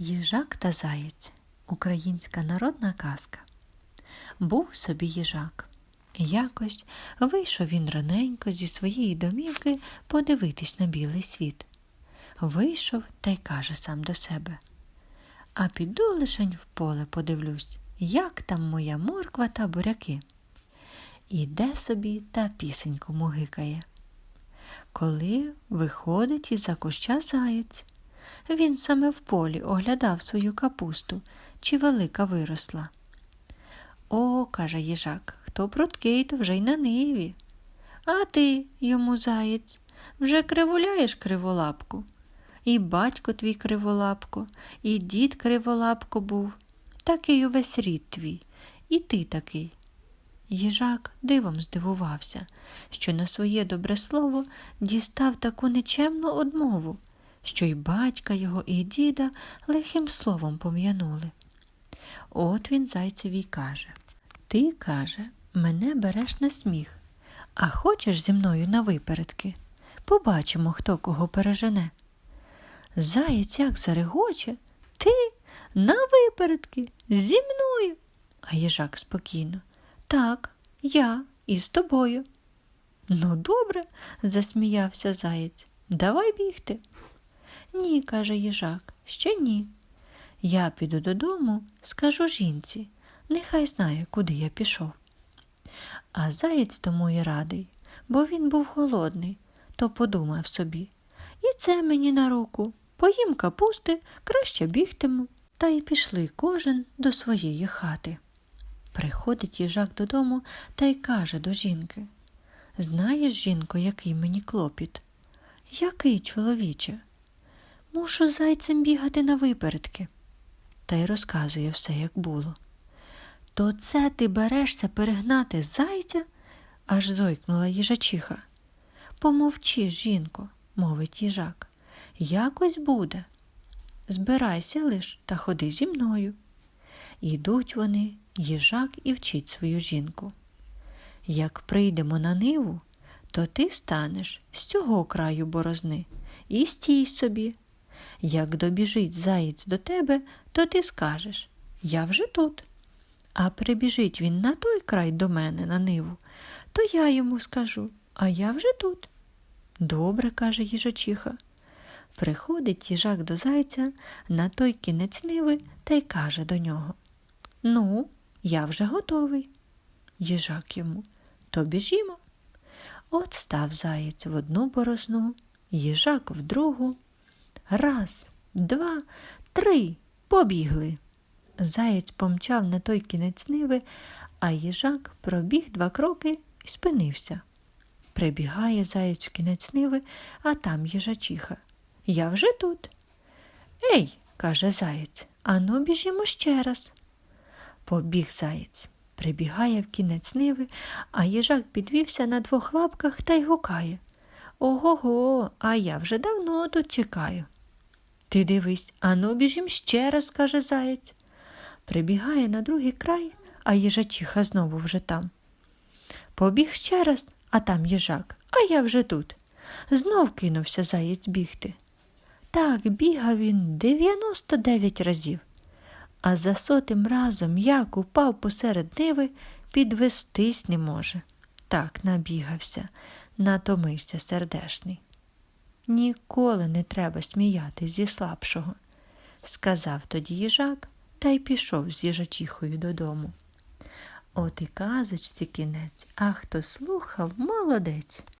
Їжак та заєць українська народна казка. Був собі їжак. Якось вийшов він раненько зі своєї домівки подивитись на білий світ. Вийшов та й каже сам до себе. А піду лишень в поле подивлюсь, як там моя морква та буряки. Іде собі та пісеньку мугикає. Коли виходить із за куща заєць, він саме в полі оглядав свою капусту, чи велика виросла. О, каже їжак, хто пруткий, то вже й на ниві. А ти, йому заєць, вже кривуляєш криволапку. І батько твій криволапко, і дід криволапко був, такий увесь рід твій, і ти такий. Їжак дивом здивувався, що на своє добре слово дістав таку нечемну одмову, що й батька його, і діда лихим словом пом'янули. От він зайцеві й каже Ти, каже, мене береш на сміх, а хочеш зі мною на випередки? Побачимо, хто кого пережене. Заєць як зарегоче, ти на випередки зі мною. А їжак спокійно. Так, я і з тобою. Ну, добре, засміявся заєць. Давай бігти. Ні, каже їжак, ще ні. Я піду додому, скажу жінці, нехай знає, куди я пішов. А заєць тому й радий, бо він був голодний, то подумав собі. І це мені на руку. Поїм капусти, краще бігтиму. Та й пішли кожен до своєї хати. Приходить їжак додому та й каже до жінки Знаєш, жінко, який мені клопіт? Який, чоловіче? Мушу зайцем бігати на випередки. Та й розказує все, як було. То це ти берешся перегнати зайця? аж зойкнула їжачиха. Помовчи, жінко, мовить їжак. Якось буде. Збирайся лиш та ходи зі мною. Йдуть вони, їжак і вчить свою жінку. Як прийдемо на ниву, то ти станеш з цього краю борозни і стій собі. Як добіжить заєць до тебе, то ти скажеш Я вже тут. А прибіжить він на той край до мене на ниву, то я йому скажу, а я вже тут. Добре, каже їжачиха. Приходить їжак до зайця на той кінець ниви та й каже до нього Ну, я вже готовий. Їжак йому, то біжімо. От став заєць в одну борозну, їжак в другу. Раз, два, три, побігли. Заєць помчав на той кінець ниви, а їжак пробіг два кроки і спинився. Прибігає заєць в кінець ниви, а там їжачиха. Я вже тут. Ей, каже заєць, ану біжімо ще раз. Побіг заєць, прибігає в кінець ниви, а їжак підвівся на двох лапках та й гукає. Ого, го а я вже давно тут чекаю. Ти дивись, ану біжім ще раз, каже заєць. Прибігає на другий край, а їжачиха знову вже там. Побіг ще раз, а там їжак, а я вже тут. Знов кинувся заєць бігти. Так бігав він 99 разів, а за сотим разом як упав посеред ниви, підвестись не може. Так набігався, натомився сердешний. Ніколи не треба сміяти зі слабшого, сказав тоді їжак та й пішов з їжачіхою додому. От і казочці кінець, а хто слухав, молодець.